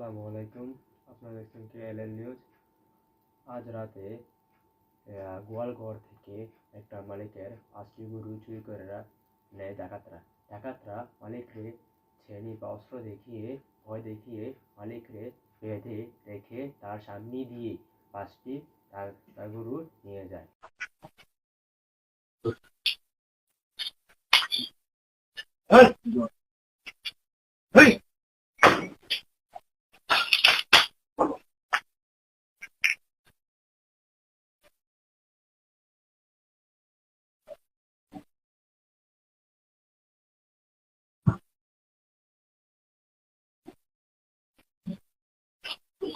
আসসালামু আলাইকুম। আপনারা দেখছেন কে এল এল নিউজ। আজ রাতে গোয়ালঘর থেকে একটা মালিকের পাঁচটি গরু চুরি করেরা নেয় ডাকাতরা। ডাকাতরা মালিকরে ছেনি বা অস্ত্র দেখিয়ে, ভয় দেখিয়ে মালিকরে বেঁধে রেখে তার সামনে দিয়ে পাঁচটি তার গরু নিয়ে যায়। Hey!